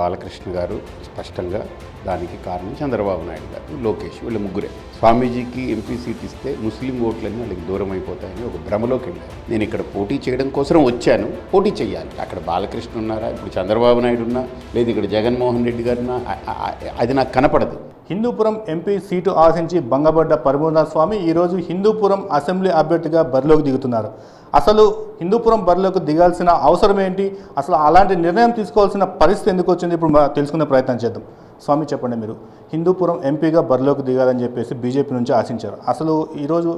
బాలకృష్ణ గారు స్పష్టంగా దానికి కారణం చంద్రబాబు నాయుడు గారు లోకేష్ వీళ్ళ ముగ్గురే. స్వామీజీకి ఎంపీ సీట్ ఇస్తే ముస్లిం ఓట్లన్నీ వాళ్ళకి దూరం అయిపోతాయని ఒక భ్రమలోకి వెళ్ళారు. నేను ఇక్కడ పోటీ చేయడం కోసం వచ్చాను పోటీ చేయాలి అక్కడ బాలకృష్ణ ఉన్నారా? ఇప్పుడు చంద్రబాబు నాయుడు ఉన్నా లేదు ఇక్కడ జగన్మోహన్ రెడ్డి గారున్నా అది నాకు కనపడదు. హిందూపురం ఎంపీ సీటు ఆశించి భంగపడ్డ పరిమూర్ణ స్వామి ఈరోజు హిందూపురం అసెంబ్లీ అభ్యర్థిగా బరిలోకి దిగుతున్నారు. అసలు హిందూపురం బరిలోకి దిగాల్సిన అవసరం ఏంటి అసలు అలాంటి నిర్ణయం తీసుకోవాల్సిన పరిస్థితి ఎందుకు వచ్చింది? ఇప్పుడు తెలుసుకునే ప్రయత్నం చేద్దాం. స్వామి చెప్పండి మీరు. హిందూపురం ఎంపీగా బరిలోకి దిగాలని చెప్పేసి బీజేపీ నుంచి ఆశించారు. అసలు ఈరోజు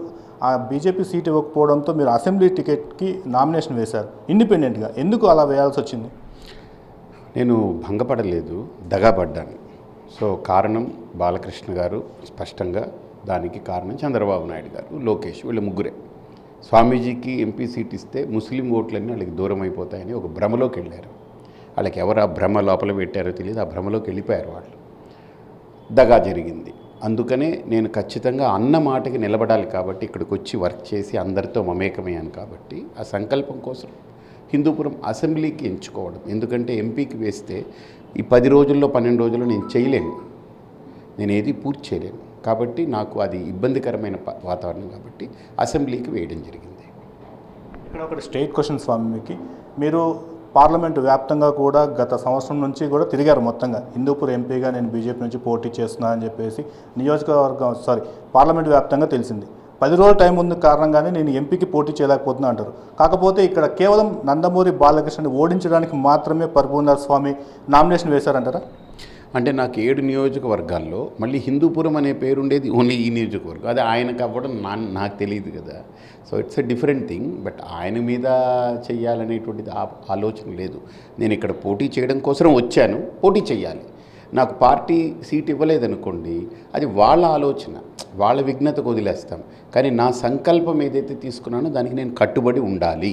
ఆ బీజేపీ సీట్ ఇవ్వకపోవడంతో మీరు అసెంబ్లీ టికెట్కి నామినేషన్ వేశారు. ఇండిపెండెంట్గా ఎందుకు అలా వేయాల్సి వచ్చింది? నేను భంగపడలేదు దగాపడ్డాను. సో కారణం బాలకృష్ణ గారు స్పష్టంగా దానికి కారణం చంద్రబాబు నాయుడు గారు లోకేష్ వీళ్ళ ముగ్గురే. స్వామీజీకి ఎంపీ సీట్ ఇస్తే ముస్లిం ఓట్లన్నీ వాళ్ళకి దూరం అయిపోతాయని ఒక భ్రమలోకి వెళ్ళారు. వాళ్ళకి ఎవరు ఆ భ్రమ లోపల పెట్టారో తెలియదు. ఆ భ్రమలోకి వెళ్ళిపోయారు వాళ్ళు. దగా జరిగింది. అందుకనే నేను ఖచ్చితంగా అన్న మాటకి నిలబడాలి కాబట్టి ఇక్కడికి వచ్చి వర్క్ చేసి అందరితో మమేకమయ్యాను కాబట్టి ఆ సంకల్పం కోసం హిందూపురం అసెంబ్లీకి ఎంచుకోవడం. ఎందుకంటే ఎంపీకి వేస్తే ఈ పది రోజుల్లో పన్నెండు రోజుల్లో నేను చేయలేను. నేను ఏది పూర్తి చేయలేను. కాబట్టి నాకు అది ఇబ్బందికరమైన ప- వాతావరణం కాబట్టి అసెంబ్లీకి వేయడం జరిగింది. ఇక్కడ ఒకటి స్టేట్ క్వశ్చన్ స్వామికి మీరు పార్లమెంట్ వ్యాప్తంగా కూడా గత సంవత్సరం నుంచి కూడా తిరిగారు మొత్తంగా. హిందూపూర్ ఎంపీగా నేను బీజేపీ నుంచి పోటీ చేస్తున్నా అని చెప్పేసి నియోజకవర్గం సారీ పార్లమెంట్ వ్యాప్తంగా తెలిసింది. పది రోజుల టైం ఉంది కారణంగానే నేను ఎంపీకి పోటీ చేయలేకపోతున్నా అంటారు. కాకపోతే ఇక్కడ కేవలం నందమూరి బాలకృష్ణని ఓడించడానికి మాత్రమే పరిపూర్ణ స్వామి నామినేషన్ వేశారంటారా? అంటే నాకు ఏడు నియోజకవర్గాల్లో మళ్ళీ హిందూపురం అనే పేరు ఉండేది ఓన్లీ ఈ నియోజకవర్గం. అది ఆయనకు అవ్వడం నా నాకు తెలియదు కదా. So it's a different thing but ఆయన మీద చెయ్యాలనేటువంటిది ఆలోచన లేదు. నేను ఇక్కడ పోటీ చేయడం కోసం వచ్చాను పోటీ చేయాలి నాకు పార్టీ సీట్ ఇవ్వలేదనుకోండి అది వాళ్ళ ఆలోచన. వాళ్ళ విఘ్నతకు వదిలేస్తాం. కానీ నా సంకల్పం ఏదైతే తీసుకున్నానో దానికి నేను కట్టుబడి ఉండాలి.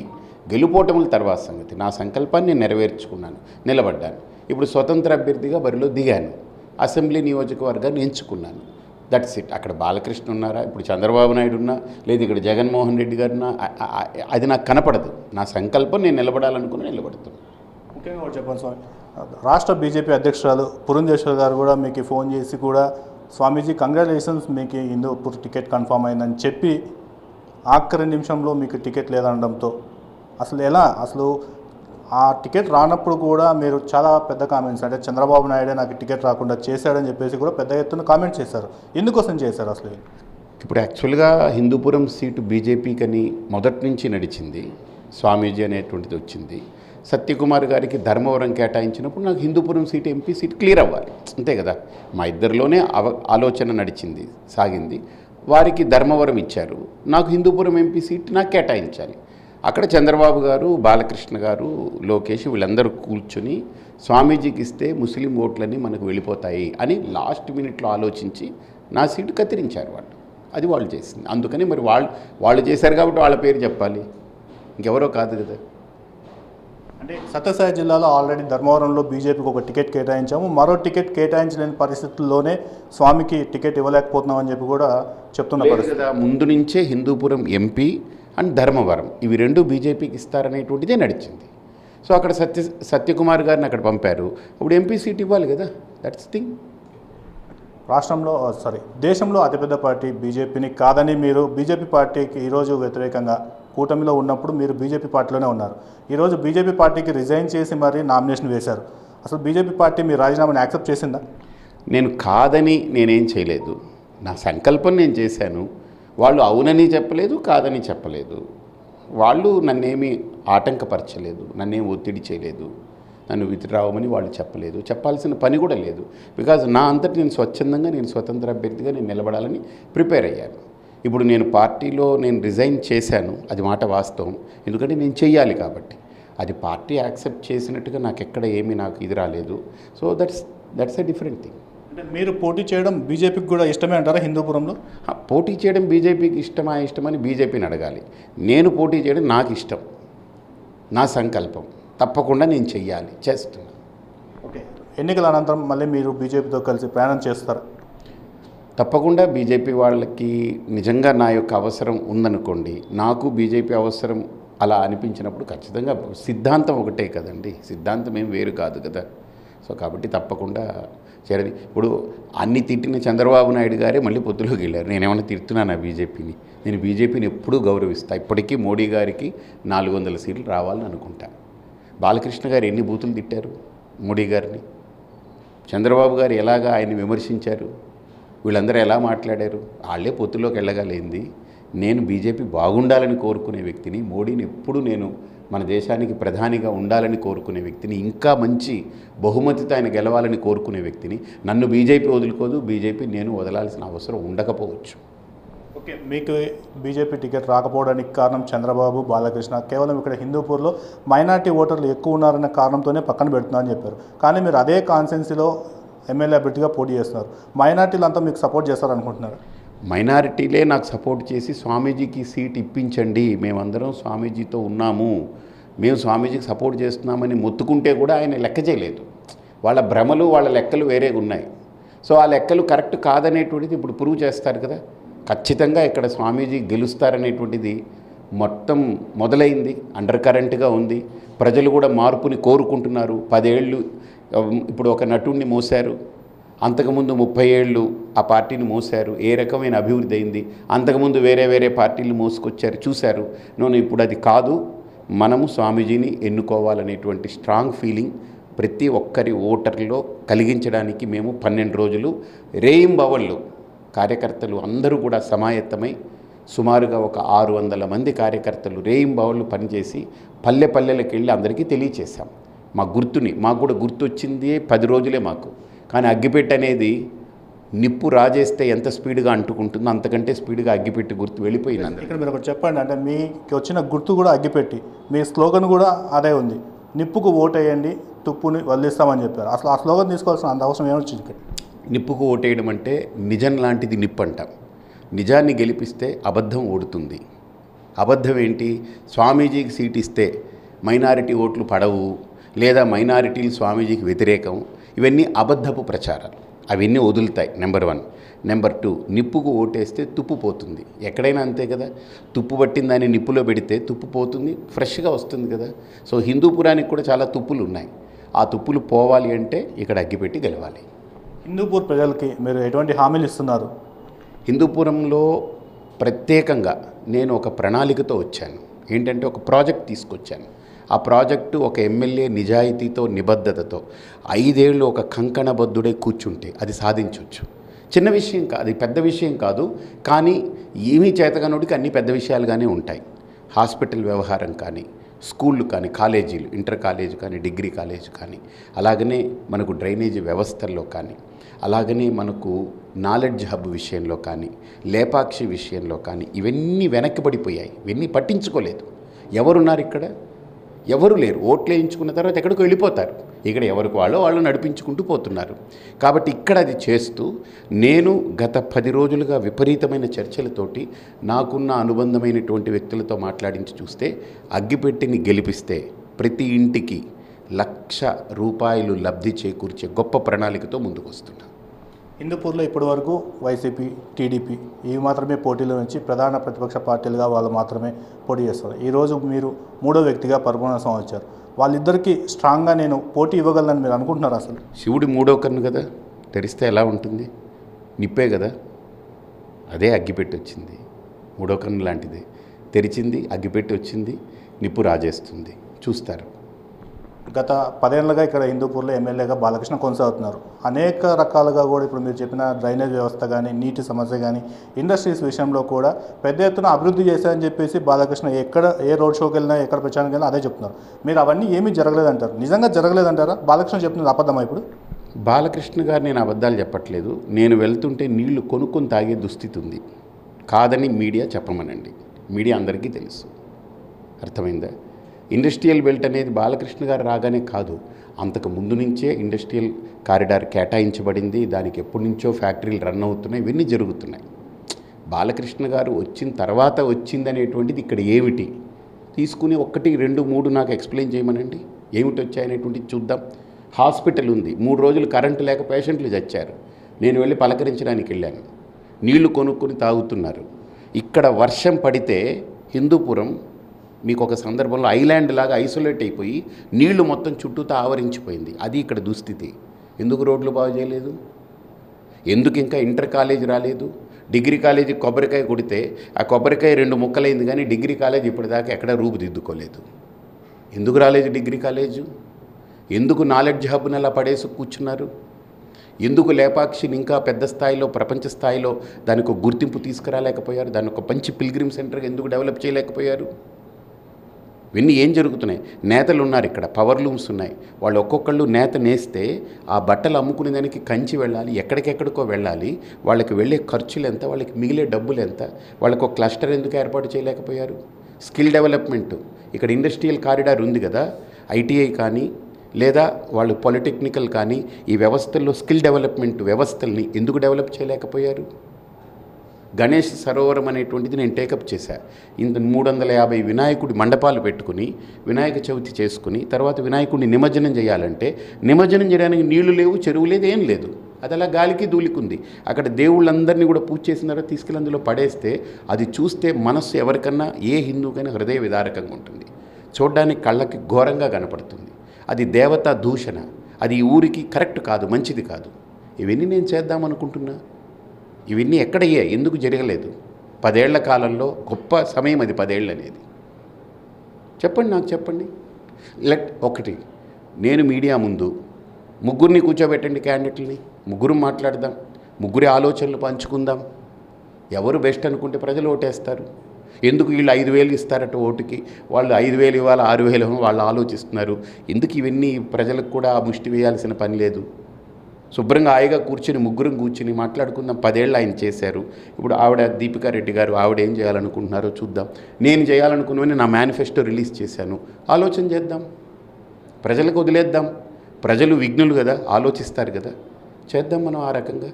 గెలుపోటముల తర్వాత సంగతి. నా సంకల్పాన్ని నేను నెరవేర్చుకున్నాను నిలబడ్డాను. ఇప్పుడు స్వతంత్ర అభ్యర్థిగా బరిలో దిగాను. అసెంబ్లీ నియోజకవర్గాన్ని ఎంచుకున్నాను. దట్స్ ఇట్ అక్కడ బాలకృష్ణ ఉన్నారా? ఇప్పుడు చంద్రబాబు నాయుడు ఉన్నా? లేదు ఇక్కడ జగన్మోహన్ రెడ్డి గారున్నా అది నాకు కనపడదు. నా సంకల్పం నేను నిలబడాలనుకుని నిలబడుతున్నాను ముఖ్యంగా ఒకటి చెప్పండి స్వామి. రాష్ట్ర బీజేపీ అధ్యక్షురాలు పురంధేశ్వర్ గారు కూడా మీకు ఫోన్ చేసి కూడా స్వామీజీ కంగ్రాచులేషన్స్ మీకు హిందూపూర్ టికెట్ కన్ఫామ్ అయిందని చెప్పి ఆఖరి నిమిషంలో మీకు టికెట్ లేదనడంతో అసలు ఎలా? అసలు ఆ టికెట్ రానప్పుడు కూడా మీరు చాలా పెద్ద కామెంట్స్ అంటే చంద్రబాబు నాయుడే నాకు టికెట్ రాకుండా చేశాడని చెప్పేసి కూడా పెద్ద ఎత్తున కామెంట్ చేశారు. ఎందుకోసం చేశారు అసలు? ఇప్పుడు యాక్చువల్గా హిందూపురం సీటు బీజేపీకని మొదటి నుంచి నడిచింది. స్వామీజీ అనేటువంటిది వచ్చింది. సత్యకుమార్ గారికి ధర్మవరం కేటాయించినప్పుడు నాకు Hindupuram seat MP seat clear అవ్వాలి. అంతే కదా? మా ఇద్దరిలోనే అవ ఆలోచన నడిచింది సాగింది. వారికి ధర్మవరం ఇచ్చారు. నాకు హిందూపురం ఎంపీ సీట్ నాకు కేటాయించాలి. అక్కడ చంద్రబాబు గారు బాలకృష్ణ గారు లోకేష్ వీళ్ళందరూ కూర్చొని స్వామీజీకి ఇస్తే ముస్లిం ఓట్లన్నీ మనకు వెళ్ళిపోతాయి అని లాస్ట్ మినిట్లో ఆలోచించి నా సీటు కత్తిరించారు వాళ్ళు. అది వాళ్ళు చేసింది. అందుకని మరి వాళ్ళు వాళ్ళు చేశారు కాబట్టి వాళ్ళ పేరు చెప్పాలి. ఇంకెవరో కాదు కదా. అంటే సత్యసాయి జిల్లాలో ఆల్రెడీ ధర్మవరంలో బీజేపీకి ఒక టికెట్ కేటాయించాము. మరో టికెట్ కేటాయించలేని పరిస్థితుల్లోనే స్వామికి టికెట్ ఇవ్వలేకపోతున్నామని చెప్పి కూడా చెప్తున్న పరిస్థితి. కదా ముందు నుంచే హిందూపురం ఎంపీ అండ్ ధర్మవరం. ఇవి రెండు బీజేపీకి ఇస్తారనేటువంటిదే నడిచింది. సో అక్కడ సత్య సత్యకుమార్ గారిని అక్కడ పంపారు. ఇప్పుడు ఎంపీ సీట్ ఇవ్వాలి కదా దట్స్ థింగ్ రాష్ట్రంలో సారీ దేశంలో అతిపెద్ద పార్టీ బీజేపీని కాదని మీరు బీజేపీ పార్టీకి ఈరోజు వ్యతిరేకంగా కూటమిలో ఉన్నప్పుడు మీరు బీజేపీ పార్టీలోనే ఉన్నారు. ఈరోజు బీజేపీ పార్టీకి రిజైన్ చేసి మరీ నామినేషన్ వేశారు. అసలు బీజేపీ పార్టీ మీ రాజీనామాని యాక్సెప్ట్ చేసిందా? నేను కాదని నేనేం చేయలేదు. నా సంకల్పం నేను చేశాను. వాళ్ళు అవునని చెప్పలేదు కాదని చెప్పలేదు. వాళ్ళు నన్నేమి ఆటంకపరచలేదు నన్నేం ఒత్తిడి చేయలేదు. నన్ను విత్డ్రావమని వాళ్ళు చెప్పలేదు. చెప్పాల్సిన పని కూడా లేదు. బికాజ్ నా అంతటి నేను స్వచ్ఛందంగా నేను స్వతంత్ర అభ్యర్థిగా నేను నిలబడాలని ప్రిపేర్ అయ్యాను. ఇప్పుడు నేను పార్టీలో నేను రిజైన్ చేశాను అది మాట వాస్తవం. ఎందుకంటే నేను చెయ్యాలి కాబట్టి. అది పార్టీ యాక్సెప్ట్ చేసినట్టుగా నాకు ఎక్కడ ఏమీ నాకు ఇది రాలేదు. So that's that's a different thing. అంటే మీరు పోటీ చేయడం బీజేపీకి కూడా ఇష్టమే అంటారా హిందూపురంలో? పోటీ చేయడం బీజేపీకి ఇష్టమా ఇష్టమని బీజేపీని అడగాలి. నేను పోటీ చేయడం నాకు ఇష్టం. నా సంకల్పం. తప్పకుండా నేను చెయ్యాలి. చేస్తున్నాను ఓకే. ఎన్నికల అనంతరం మళ్ళీ మీరు బీజేపీతో కలిసి ప్రయాణం చేస్తారా? తప్పకుండా బీజేపీ వాళ్ళకి నిజంగా నా యొక్క అవసరం ఉందనుకోండి నాకు బీజేపీ అవసరం అలా అనిపించినప్పుడు ఖచ్చితంగా సిద్ధాంతం ఒకటే కదండి. సిద్ధాంతం ఏం వేరు కాదు కదా. సో కాబట్టి తప్పకుండా చేరది ఇప్పుడు అన్ని తిట్టిన చంద్రబాబు నాయుడు గారే మళ్ళీ పొత్తులోకి వెళ్ళారు. నేనేమన్నా తిడుతున్నాను ఆ బీజేపీని? నేను బీజేపీని ఎప్పుడూ గౌరవిస్తా. ఇప్పటికీ మోడీ గారికి నాలుగు వందల సీట్లు రావాలని అనుకుంటా. బాలకృష్ణ గారు ఎన్ని బూతులు తిట్టారు మోడీ గారిని? చంద్రబాబు గారు ఎలాగా ఆయన్ని విమర్శించారు? వీళ్ళందరూ ఎలా మాట్లాడారు? వాళ్ళే పొత్తులోకి వెళ్ళగలిగింది. నేను బీజేపీ బాగుండాలని కోరుకునే వ్యక్తిని మోడీని ఎప్పుడు నేను మన దేశానికి ప్రధానిగా ఉండాలని కోరుకునే వ్యక్తిని ఇంకా మంచి బహుమతితో ఆయన గెలవాలని కోరుకునే వ్యక్తిని నన్ను బీజేపీ వదులుకోదు బీజేపీ నేను వదలాల్సిన అవసరం ఉండకపోవచ్చు. ఓకే మీకు బీజేపీ టికెట్ రాకపోవడానికి కారణం చంద్రబాబు బాలకృష్ణ కేవలం ఇక్కడ హిందూపూర్లో మైనార్టీ ఓటర్లు ఎక్కువ ఉన్నారన్న కారణంతోనే పక్కన పెడుతున్నారని చెప్పారు. కానీ మీరు అదే కాన్సెన్సీలో ఎమ్మెల్యే అభ్యర్థిగా పోటీ చేస్తున్నారు. మైనార్టీలు అంతా మీకు సపోర్ట్ చేస్తారనుకుంటున్నారు? మైనారిటీలే నాకు సపోర్ట్ చేసి స్వామీజీకి సీట్ ఇప్పించండి. మేమందరం స్వామీజీతో ఉన్నాము. మేము స్వామీజీకి సపోర్ట్ చేస్తున్నామని మొత్తుకుంటే కూడా ఆయన లెక్క చేయలేదు. వాళ్ళ భ్రమలు వాళ్ళ లెక్కలు వేరేగా ఉన్నాయి. సో ఆ లెక్కలు కరెక్ట్ కాదనేటువంటిది ఇప్పుడు ప్రూవ్ చేస్తారు కదా. ఖచ్చితంగా ఇక్కడ స్వామీజీ గెలుస్తారనేటువంటిది మొత్తం మొదలైంది. అండర్ కరెంట్గా ఉంది. ప్రజలు కూడా మార్పుని కోరుకుంటున్నారు. పదేళ్ళు ఇప్పుడు ఒక నటుడిని మోశారు. అంతకుముందు ముప్పై ఏళ్ళు ఆ పార్టీని మోసారు ఏ రకమైన అభివృద్ధి అయింది? అంతకుముందు వేరే వేరే పార్టీలు మోసుకొచ్చారు. చూశారు. నేను ఇప్పుడు అది కాదు. మనము స్వామీజీని ఎన్నుకోవాలనేటువంటి స్ట్రాంగ్ ఫీలింగ్ ప్రతి ఒక్కరి ఓటర్లో కలిగించడానికి మేము పన్నెండు రోజులు రేయింబవళ్ళు కార్యకర్తలు అందరూ కూడా సమాయత్తమై సుమారుగా ఒక ఆరు వందల మంది కార్యకర్తలు రేయింబవళ్ళు పనిచేసి పల్లె పల్లెలకు వెళ్ళి అందరికీ తెలియచేశాం. మా గుర్తుని మాకు కూడా గుర్తు వచ్చింది పది రోజులే మాకు. కానీ అగ్గిపెట్టి అనేది నిప్పు రాజేస్తే ఎంత స్పీడ్గా అంటుకుంటుందో అంతకంటే స్పీడ్గా అగ్గిపెట్టి గుర్తు వెళ్ళిపోయింది. ఇక్కడ మీరు ఒకటి చెప్పండి అంటే మీకు వచ్చిన గుర్తు కూడా అగ్గిపెట్టి మీ స్లోగన్ కూడా అదే ఉంది. నిప్పుకు ఓటేయండి తుప్పుని వదిలిస్తామని చెప్పారు. అసలు ఆ స్లోగన్ తీసుకోవాల్సిన అంత అవసరం ఏమొచ్చింది ఇక్కడ? నిప్పుకు ఓటేయడం అంటే నిజం లాంటిది నిప్పు అంటాం. నిజాన్ని గెలిపిస్తే అబద్ధం ఓడుతుంది. అబద్ధం ఏంటి? స్వామీజీకి సీట్ ఇస్తే మైనారిటీ ఓట్లు పడవు. లేదా మైనారిటీలు స్వామీజీకి వ్యతిరేకం ఇవన్నీ అబద్ధపు ప్రచారాలు. అవన్నీ వదులుతాయి నెంబర్ వన్. నెంబర్ టూ నిప్పుకు ఓటేస్తే తుప్పు పోతుంది. ఎక్కడైనా అంతే కదా? తుప్పు పట్టిన దాన్ని నిప్పులో పెడితే తుప్పు పోతుంది ఫ్రెష్గా వస్తుంది కదా? సో హిందూపురానికి కూడా చాలా తుప్పులు ఉన్నాయి ఆ తుప్పులు పోవాలి అంటే ఇక్కడ అగ్గిపెట్టి గెలవాలి. హిందూపూర్ ప్రజలకి మీరు ఎటువంటి హామీలు ఇస్తున్నారు? హిందూపురంలో ప్రత్యేకంగా నేను ఒక ప్రణాళికతో వచ్చాను. ఏంటంటే ఒక ప్రాజెక్ట్ తీసుకొచ్చాను. ఆ ప్రాజెక్టు ఒక ఎమ్మెల్యే నిజాయితీతో నిబద్ధతతో ఐదేళ్ళు ఒక కంకణబద్ధుడే కూర్చుంటే అది సాధించవచ్చు చిన్న విషయం కాదు అది పెద్ద విషయం కాదు కానీ ఏమీ చేతగానుడికి అన్ని పెద్ద విషయాలుగానే ఉంటాయి. హాస్పిటల్ వ్యవహారం కానీ స్కూళ్ళు కానీ కాలేజీలు ఇంటర్ కాలేజ్ కానీ డిగ్రీ కాలేజ్ కానీ అలాగనే మనకు డ్రైనేజీ వ్యవస్థల్లో కానీ అలాగనే మనకు నాలెడ్జ్ హబ్ విషయంలో కానీ లేపాక్షి విషయంలో కానీ ఇవన్నీ వెనక్కిపడిపోయాయి ఇవన్నీ పట్టించుకోలేదు. ఎవరున్నారు ఇక్కడ? ఎవరు లేరు. ఓట్లు వేయించుకున్న తర్వాత ఎక్కడికి వెళ్ళిపోతారు. ఇక్కడ ఎవరికి వాళ్ళు వాళ్ళు నడిపించుకుంటూ పోతున్నారు. కాబట్టి ఇక్కడ అది చేస్తూ నేను గత పది రోజులుగా విపరీతమైన చర్చలతోటి నాకున్న అనుబంధమైనటువంటి వ్యక్తులతో మాట్లాడించి చూస్తే అగ్గిపెట్టిని గెలిపిస్తే ప్రతి ఇంటికి లక్ష రూపాయలు లబ్ధి చేకూర్చే గొప్ప ప్రణాళికతో ముందుకు వస్తున్నాను హిందూపూర్లో ఇప్పటి వరకు వైసీపీ టీడీపీ ఇవి మాత్రమే పోటీలో నుంచి ప్రధాన ప్రతిపక్ష పార్టీలుగా వాళ్ళు మాత్రమే పోటీ చేస్తారు ఈరోజు మీరు మూడో వ్యక్తిగా పరమోనసం వచ్చారు వాళ్ళిద్దరికీ స్ట్రాంగ్గా నేను పోటీ ఇవ్వగలనని మీరు అనుకుంటున్నారు అసలు? శివుడి మూడో కన్ను కదా? తెరిస్తే ఎలా ఉంటుంది? నిప్పే కదా? అదే అగ్గిపెట్టి వచ్చింది. మూడో కన్ను లాంటిది. తెరిచింది అగ్గిపెట్టి వచ్చింది నిప్పు రాజేస్తుంది. చూస్తారు. గత పదేళ్ళుగా ఇక్కడ హిందూపూర్లో ఎమ్మెల్యేగా బాలకృష్ణ కొనసాగుతున్నారు. అనేక రకాలుగా కూడా ఇప్పుడు మీరు చెప్పిన డ్రైనేజ్ వ్యవస్థ కానీ నీటి సమస్య కానీ ఇండస్ట్రీస్ విషయంలో కూడా పెద్ద ఎత్తున అభివృద్ధి చేశారని చెప్పేసి బాలకృష్ణ ఎక్కడ ఏ రోడ్ షోకి వెళ్ళినా ఎక్కడ ప్రచారానికి వెళ్ళినా అదే చెప్తున్నారు. మీరు అవన్నీ ఏమీ జరగలేదంటారు? నిజంగా జరగలేదంటారా? బాలకృష్ణ చెప్తున్నది అబద్ధమా ఇప్పుడు? బాలకృష్ణ గారు నేను అబద్ధాలు చెప్పట్లేదు. నేను వెళ్తుంటే నీళ్ళు కొనుక్కొని తాగే దుస్థితి ఉంది. కాదని మీడియా చెప్పమనండి. మీడియా అందరికీ తెలుసు. అర్థమైందా? ఇండస్ట్రియల్ బెల్ట్ అనేది బాలకృష్ణ గారు రాగానే కాదు. అంతకు ముందు నుంచే ఇండస్ట్రియల్ కారిడార్ కేటాయించబడింది. దానికి ఎప్పటి నుంచో ఫ్యాక్టరీలు రన్ అవుతున్నాయి. ఇవన్నీ జరుగుతున్నాయి. బాలకృష్ణ గారు వచ్చిన తర్వాత వచ్చిందనేటువంటిది ఇక్కడ ఏమిటి? తీసుకుని ఒకటి రెండు మూడు నాకు ఎక్స్ప్లెయిన్ చేయమనండి. ఏమిటి వచ్చాయనేటువంటిది చూద్దాం. హాస్పిటల్ ఉంది. మూడు రోజులు కరెంటు లేక పేషెంట్లు చచ్చారు. నేను వెళ్ళి పలకరించడానికి వెళ్ళాను. నీళ్ళు కొనుక్కొని తాగుతున్నారు. ఇక్కడ వర్షం పడితే హిందూపురం మీకు ఒక సందర్భంలో ఐలాండ్ లాగా ఐసోలేట్ అయిపోయి నీళ్ళు మొత్తం చుట్టూతో ఆవరించిపోయింది. అది ఇక్కడ దుస్థితి. ఎందుకు రోడ్లు బాగు చేయలేదు? ఎందుకు ఇంకా ఇంటర్ కాలేజ్ రాలేదు? డిగ్రీ కాలేజీ కొబ్బరికాయ కొడితే ఆ కొబ్బరికాయ రెండు ముక్కలైంది కానీ డిగ్రీ కాలేజ్ ఇప్పటిదాకా ఎక్కడ రూపుదిద్దుకోలేదు ఎందుకు రాలేదు డిగ్రీ కాలేజు? ఎందుకు నాలెడ్జ్ హబ్ని అలా పడేసి కూర్చున్నారు? ఎందుకు లేపాక్షిని ఇంకా పెద్ద స్థాయిలో ప్రపంచ స్థాయిలో దానికి గుర్తింపు తీసుకురాలేకపోయారు? దాని ఒక మంచి పిల్గ్రిమ్ సెంటర్గా ఎందుకు డెవలప్ చేయలేకపోయారు? ఇవన్నీ ఏం జరుగుతున్నాయి? నేతలు ఉన్నారు ఇక్కడ పవర్ లూమ్స్ ఉన్నాయి. వాళ్ళు ఒక్కొక్కళ్ళు నేత నేస్తే ఆ బట్టలు అమ్ముకునే దానికి కంచి వెళ్ళాలి ఎక్కడికెక్కడికో వెళ్ళాలి. వాళ్ళకి వెళ్ళే ఖర్చులు ఎంత? వాళ్ళకి మిగిలే డబ్బులు ఎంత? వాళ్ళకి ఒక క్లస్టర్ ఎందుకు ఏర్పాటు చేయలేకపోయారు? స్కిల్ డెవలప్మెంట్ ఇక్కడ ఇండస్ట్రియల్ కారిడార్ ఉంది కదా ఐటీఐ కానీ లేదా వాళ్ళు పాలిటెక్నికల్ కానీ ఈ వ్యవస్థల్లో స్కిల్ డెవలప్మెంట్ వ్యవస్థల్ని ఎందుకు డెవలప్ చేయలేకపోయారు? గణేష్ సరోవరం అనేటువంటిది నేను టేకప్ చేశా. ఇంత మూడు వందల యాభై వినాయకుడి మండపాలు పెట్టుకుని వినాయక చవితి చేసుకుని తర్వాత వినాయకుడిని నిమజ్జనం చేయాలంటే నిమజ్జనం చేయడానికి నీళ్ళు లేవు చెరువు లేదు ఏం లేదు. అది అలా గాలికి దూలికుంది. అక్కడ దేవుళ్ళందరినీ కూడా పూజ చేసిన తర్వాత తీసుకెళ్ళి అందులో పడేస్తే అది చూస్తే మనస్సు ఎవరికన్నా ఏ హిందువుకైనా హృదయ విదారకంగా ఉంటుంది. చూడడానికి కళ్ళకి ఘోరంగా కనపడుతుంది. అది దేవతా దూషణ. అది ఈ ఊరికి కరెక్ట్ కాదు మంచిది కాదు. ఇవన్నీ నేను చేద్దామనుకుంటున్నా. ఇవన్నీ ఎక్కడయ్యా? ఎందుకు జరగలేదు? పదేళ్ళ కాలంలో గొప్ప సమయం అది పదేళ్ళు అనేది. చెప్పండి నాకు చెప్పండి. లెట్ ఒకటి నేను మీడియా ముందు ముగ్గురిని కూర్చోబెట్టండి క్యాండిడేట్లని. ముగ్గురు మాట్లాడదాం ముగ్గురి ఆలోచనలు పంచుకుందాం. ఎవరు బెస్ట్ అనుకుంటే ప్రజలు ఓటేస్తారు. ఎందుకు వీళ్ళు ఐదు వేలు ఇస్తారట ఓటుకి? వాళ్ళు ఐదు వేలు ఇవ్వాలి ఆరు వేలు వాళ్ళు ఆలోచిస్తున్నారు. ఎందుకు ఇవన్నీ ప్రజలకు కూడా ముష్టి వేయాల్సిన పని లేదు? శుభ్రంగా హాయిగా కూర్చుని ముగ్గురం కూర్చుని మాట్లాడుకుందాం. పదేళ్ళు ఆయన చేశారు. ఇప్పుడు ఆవిడ దీపికా రెడ్డి గారు ఆవిడ ఏం చేయాలనుకుంటున్నారో చూద్దాం. నేను చేయాలనుకున్నవని నా మేనిఫెస్టో రిలీజ్ చేశాను. ఆలోచన చేద్దాం. ప్రజలకు వదిలేద్దాం. ప్రజలు విఘ్నులు కదా ఆలోచిస్తారు కదా. చేద్దాం మనం ఆ రకంగా.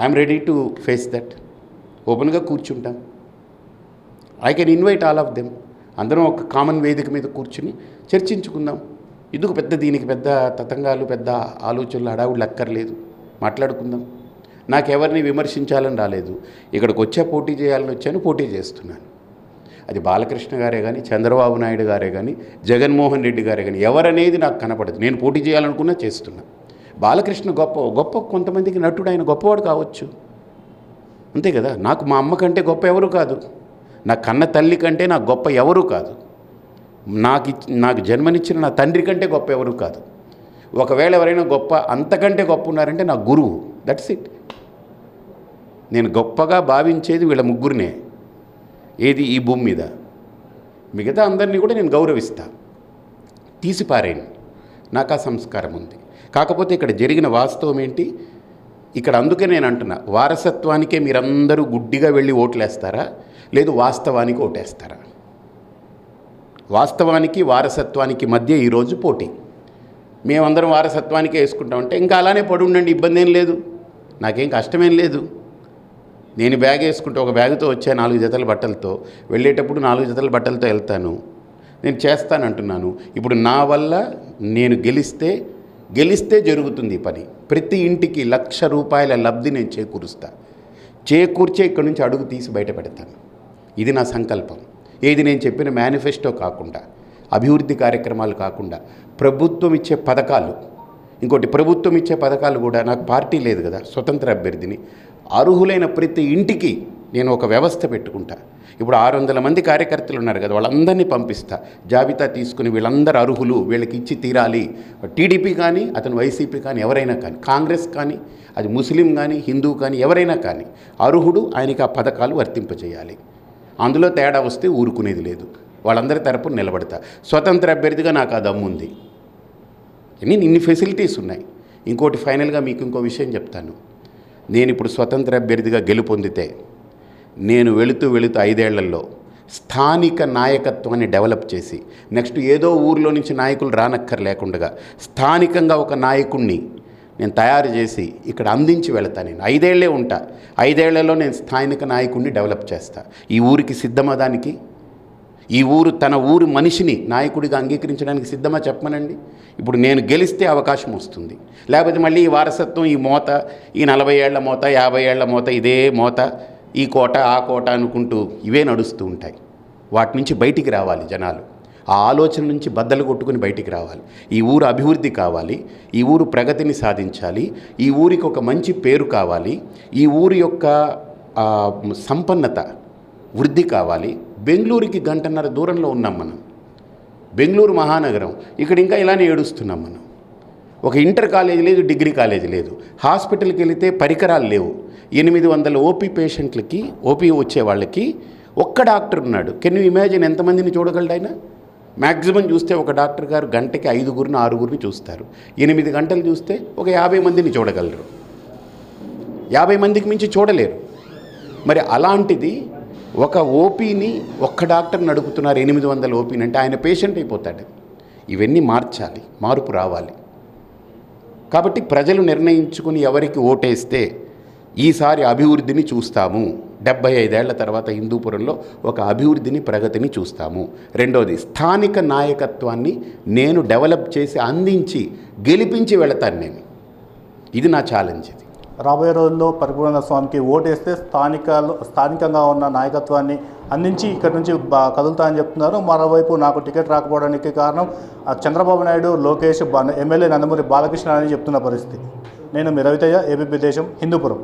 I'm ready to face that. ఓపెన్గా కూర్చుంటాం. I can invite all of them. అందరం ఒక కామన్ వేదిక మీద కూర్చుని చర్చించుకుందాం. ఎందుకు పెద్ద దీనికి పెద్ద తతంగాలు పెద్ద ఆలోచనలు హడావుళ్ళు అక్కర్లేదు? మాట్లాడుకుందాం. నాకు ఎవరిని విమర్శించాలని రాలేదు. ఇక్కడికి వచ్చే పోటీ చేయాలని వచ్చాను పోటీ చేస్తున్నాను. అది బాలకృష్ణ గారే కానీ చంద్రబాబు నాయుడు గారే కానీ జగన్మోహన్ రెడ్డి గారే కానీ ఎవరనేది నాకు కనపడదు. నేను పోటీ చేయాలనుకున్నా చేస్తున్నా. బాలకృష్ణ గొప్ప గొప్ప కొంతమందికి నటుడు ఆయన గొప్పవాడు కావచ్చు. అంతే కదా? నాకు మా అమ్మ కంటే గొప్ప ఎవరు కాదు? నా కన్న తల్లి కంటే నాకు గొప్ప ఎవరు కాదు? నాకు నాకు జన్మనిచ్చిన నా తండ్రి కంటే గొప్ప ఎవరు కాదు. ఒకవేళ ఎవరైనా గొప్ప అంతకంటే గొప్ప ఉన్నారంటే నా గురువు. దట్స్ ఇట్ నేను గొప్పగా భావించేది వీళ్ళ ముగ్గురినే. ఏది ఈ భూమి మీద? మిగతా అందరినీ కూడా నేను గౌరవిస్తా. తీసిపారేను నాకు ఆ సంస్కారం ఉంది. కాకపోతే ఇక్కడ జరిగిన వాస్తవం ఏంటి? ఇక్కడ అందుకే నేను అంటున్నా వారసత్వానికే మీరందరూ గుడ్డిగా వెళ్ళి ఓట్లేస్తారా? లేదు వాస్తవానికి ఓటేస్తారా? వాస్తవానికి వారసత్వానికి మధ్య ఈరోజు పోటీ. మేమందరం వారసత్వానికే వేసుకుంటామంటే ఇంకా అలానే పడి ఉండండి ఇబ్బంది ఏం లేదు. నాకేం కష్టమేం లేదు. నేను బ్యాగ్ వేసుకుంటే ఒక బ్యాగ్తో వచ్చే నాలుగు జతల బట్టలతో వెళ్ళేటప్పుడు నాలుగు జతల బట్టలతో వెళ్తాను. నేను చేస్తానంటున్నాను. ఇప్పుడు నా వల్ల నేను గెలిస్తే గెలిస్తే జరుగుతుంది పని. ప్రతి ఇంటికి లక్ష రూపాయల లబ్ధి నేను చేకూరుస్తా. చేకూర్చే ఇక్కడి నుంచి అడుగు తీసి బయట పెడతాను. ఇది నా సంకల్పం. ఏది నేను చెప్పిన మేనిఫెస్టో కాకుండా అభివృద్ధి కార్యక్రమాలు కాకుండా ప్రభుత్వం ఇచ్చే పథకాలు ఇంకోటి ప్రభుత్వం ఇచ్చే పథకాలు కూడా నాకు పార్టీ లేదు కదా స్వతంత్ర అభ్యర్థిని అర్హులైన ప్రతి ఇంటికి నేను ఒక వ్యవస్థ పెట్టుకుంటా. ఇప్పుడు ఆరు వందల మంది కార్యకర్తలు ఉన్నారు కదా వాళ్ళందరినీ పంపిస్తా. జాబితా తీసుకుని వీళ్ళందరూ అర్హులు వీళ్ళకి ఇచ్చి తీరాలి. టీడీపీ కానీ అతను వైసీపీ కానీ ఎవరైనా కానీ కాంగ్రెస్ కానీ అది ముస్లిం కానీ హిందూ కానీ ఎవరైనా కానీ అర్హుడు ఆయనకి ఆ పథకాలు వర్తింపజేయాలి. అందులో తేడా వస్తే ఊరుకునేది లేదు. వాళ్ళందరి తరపున నిలబడతా. స్వతంత్ర అభ్యర్థిగా నాకు ఆ దమ్ము ఉంది. ఇన్ని ఇన్ని ఫెసిలిటీస్ ఉన్నాయి. ఇంకోటి ఫైనల్గా మీకు ఇంకో విషయం చెప్తాను. నేను ఇప్పుడు స్వతంత్ర అభ్యర్థిగా గెలుపొందితే నేను వెళుతూ వెళుతూ ఐదేళ్ళలో స్థానిక నాయకత్వాన్ని డెవలప్ చేసి నెక్స్ట్ ఏదో ఊర్లో నుంచి నాయకులు రానక్కర్ లేకుండా స్థానికంగా ఒక నాయకుణ్ణి నేను తయారు చేసి ఇక్కడ అందించి వెళతాను నేను. ఐదేళ్ళే ఉంటా. ఐదేళ్ళలో నేను స్థానిక నాయకుడిని డెవలప్ చేస్తా. ఈ ఊరికి సిద్ధమా దానికి? ఈ ఊరు తన ఊరు మనిషిని నాయకుడిగా అంగీకరించడానికి సిద్ధమా చెప్పమనండి? ఇప్పుడు నేను గెలిస్తే అవకాశం వస్తుంది. లేకపోతే మళ్ళీ ఈ వారసత్వం ఈ మోత ఈ నలభై ఏళ్ళ మోత యాభై ఏళ్ళ మోత ఇదే మోత ఈ కోట ఆ కోట అనుకుంటూ ఇవే నడుస్తూ ఉంటాయి. వాటి నుంచి బయటికి రావాలి జనాలు. ఆ ఆలోచన నుంచి బద్దలు కొట్టుకుని బయటికి రావాలి. ఈ ఊరు అభివృద్ధి కావాలి. ఈ ఊరు ప్రగతిని సాధించాలి. ఈ ఊరికి ఒక మంచి పేరు కావాలి. ఈ ఊరి యొక్క సంపన్నత వృద్ధి కావాలి. బెంగళూరుకి గంటన్నర దూరంలో ఉన్నాం మనం. బెంగళూరు మహానగరం. ఇక్కడ ఇంకా ఇలానే ఏడుస్తున్నాం మనం. ఒక ఇంటర్ కాలేజ్ లేదు డిగ్రీ కాలేజ్ లేదు. హాస్పిటల్కి వెళితే పరికరాలు లేవు. ఎనిమిది వందల ఓపీ పేషెంట్లకి ఓపీ వచ్చే వాళ్ళకి ఒక్క డాక్టర్ ఉన్నాడు. కెన్ యూ ఇమాజిన్ ఎంతమందిని చూడగలడు ఆయన? మ్యాక్సిమం చూస్తే ఒక డాక్టర్ గారు గంటకి ఐదుగురిని ఆరుగురిని చూస్తారు. ఎనిమిది గంటలు చూస్తే ఒక యాభై మందిని చూడగలరు. యాభై మందికి మించి చూడలేరు. మరి అలాంటిది ఒక ఓపీని ఒక్క డాక్టర్ నడుపుతున్నారు ఎనిమిది వందల ఓపీని అంటే ఆయన పేషెంట్ అయిపోతాడు. ఇవన్నీ మార్చాలి మార్పు రావాలి. కాబట్టి ప్రజలు నిర్ణయించుకుని ఎవరికి ఓటేస్తే ఈసారి అభివృద్ధిని చూస్తాము. డెబ్బై ఐదేళ్ళ తర్వాత హిందూపురంలో ఒక అభివృద్ధిని ప్రగతిని చూస్తాము. రెండోది స్థానిక నాయకత్వాన్ని నేను డెవలప్ చేసి అందించి గెలిపించి వెళతాను నేను. ఇది నా ఛాలెంజ్ ఇది. రాబోయే రోజుల్లో పరిపూర్ణ స్వామికి ఓటేస్తే స్థానికాలు స్థానికంగా ఉన్న నాయకత్వాన్ని అందించి ఇక్కడి నుంచి బా- కదులుతా అని చెప్తున్నారు. మరోవైపు నాకు టికెట్ రాకపోవడానికి కారణం చంద్రబాబు నాయుడు లోకేష్ ఎమ్మెల్యే నందమూరి బాలకృష్ణ అని చెప్తున్న పరిస్థితి. నేను మీ రవితేజ ఏబీపీ దేశం హిందూపురం.